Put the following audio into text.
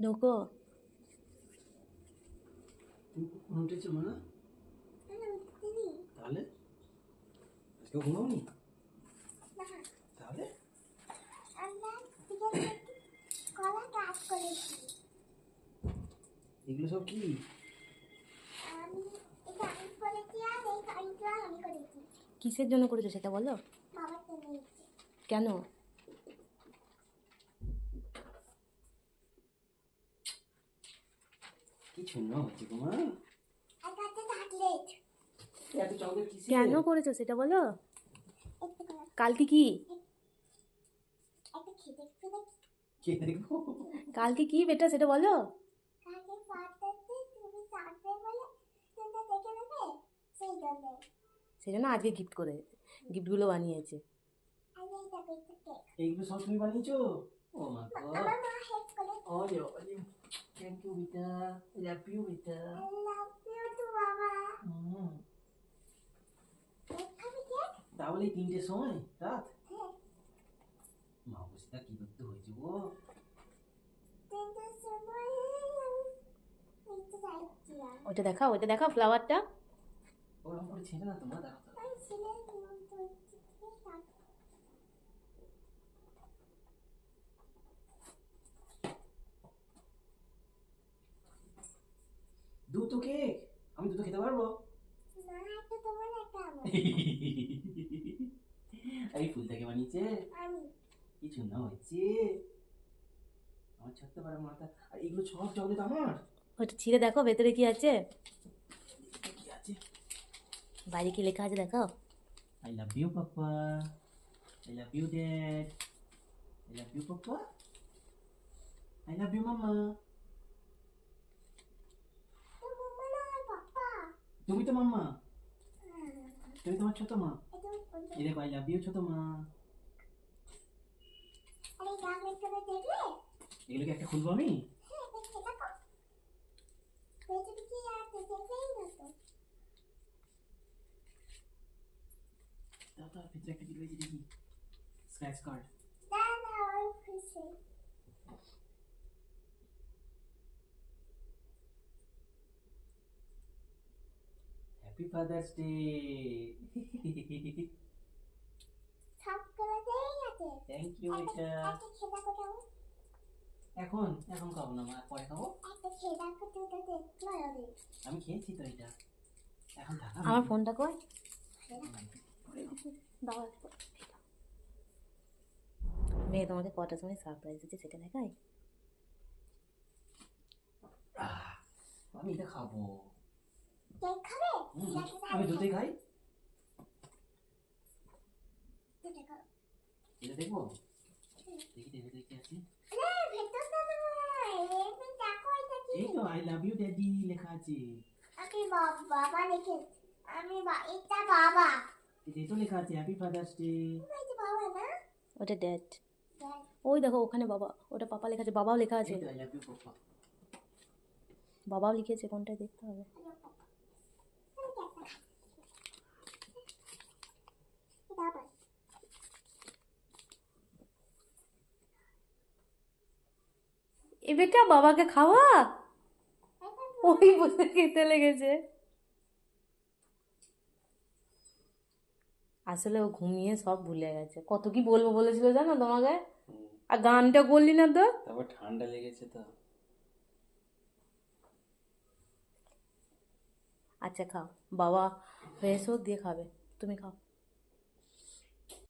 ঢোকো তাহলে আজকে ঘুমাওনি এগুলো সব কি আমি এটা আমি করেছি আর এই কাজটা আমি করেছি কিসের জন্য করেছ সেটা বলো কেন কি শূন্য হচ্ছে গো মা আর কাছে এত কেন করেছ সেটা বলো? কালকে কি? কালকে কি বেটা সেটা বলো? সেই জন্য। আজকে গিফট করে গিফটগুলো বানিয়েছে। এইগুলো সব তুমি বানিয়েছো? ও মা গো আমার মা হেল্প করে ওরে ওরে থ্যাংক ইউ বেটা লাভ ইউ বেটা আই লাভ ইউ টু বাবা হুম কেক খাবি কেক তাহলে এই তিনটের সময় রাত হ্যাঁ মা বুঝতে কি করতে হয়েছে গো ওইটা দেখাও ওইটা দেখাও ফ্লাওয়ারটা ওরকম করে ছেড়ে না তোমার দাঁড়াও দাঁড়াও। আমি ছেলে নিমন্ত্রণ করছি দুটো কেক? আমি দুটো খেতে পারব? না এই ফুলটাকে বানিয়েছে? আমি। কি সুন্দর হয়েছে। আমার ছাড়তে পারে মাথা। আর এগুলো সব চকলেট আমার? ওইটা ছিঁড়ে দেখো ভেতরে কি আছে? কি আছে? বাইরে কি লেখা আছে দেখাও। I love you papa I love you dad I love you papa I love you mama তো মাম্মা না আর পাপা তুমি তো মাম্মা। হ্যাঁ, তুমি তোমার ছোট মা? এই দেখো লাভ ছোট মা। দেখলে? এগুলোকে একটা খুলবো আমি? হ্যাঁ দেখো? ভেতরে কি একটা কি রয়েছে দেখি। স্ক্র্যাচ কার্ড না না ওই খুশি happy father's day thank you এটা এখন এখন খাব না মা। পরে খাব। আমি খেয়েছি তো এটা। এখন থাকা আমার ফোনটা কই দাও মেয়ে তোমাকে কটার সময় সারপ্রাইজ দিচ্ছে সেটা দেখাই আমি এটা খাব। খাবে? আমি দুটোই খাই? এটা দেখব? দেখি দেখি দেখি আছে আরে ভেতরটা নয় এমনি দেখো এটা কি এই তো আই লাভ ইউ ড্যাডি লেখা আছে। আমি বাবা বাবা লিখে আমি এটা বাবা এটাই তো লেখা আছে হ্যাপি ফাদার্স ডে বাবা না ওটা ড্যাড ওই দেখো ওখানে বাবা ওটা পাপা লেখা আছে বাবাও লেখা আছে। বাবাও লিখেছে কোনটা দেখতে হবে আরে বাবা। আমি একটা খাই। এটা আবার এ বেটা বাবাকে খাওয়া? ওই বসে খেতে লেগেছে। আসলে ও ঘুমিয়ে সব ভুলে গেছে। কত কি বলব বলেছিল জানো তোমাকে? আর গানটা করলি না তো? তারপর ঠান্ডা লেগেছে তো। আচ্ছা খাও। বাবা ফ্রেশ হোক দিয়ে খাবে। তুমি খাও।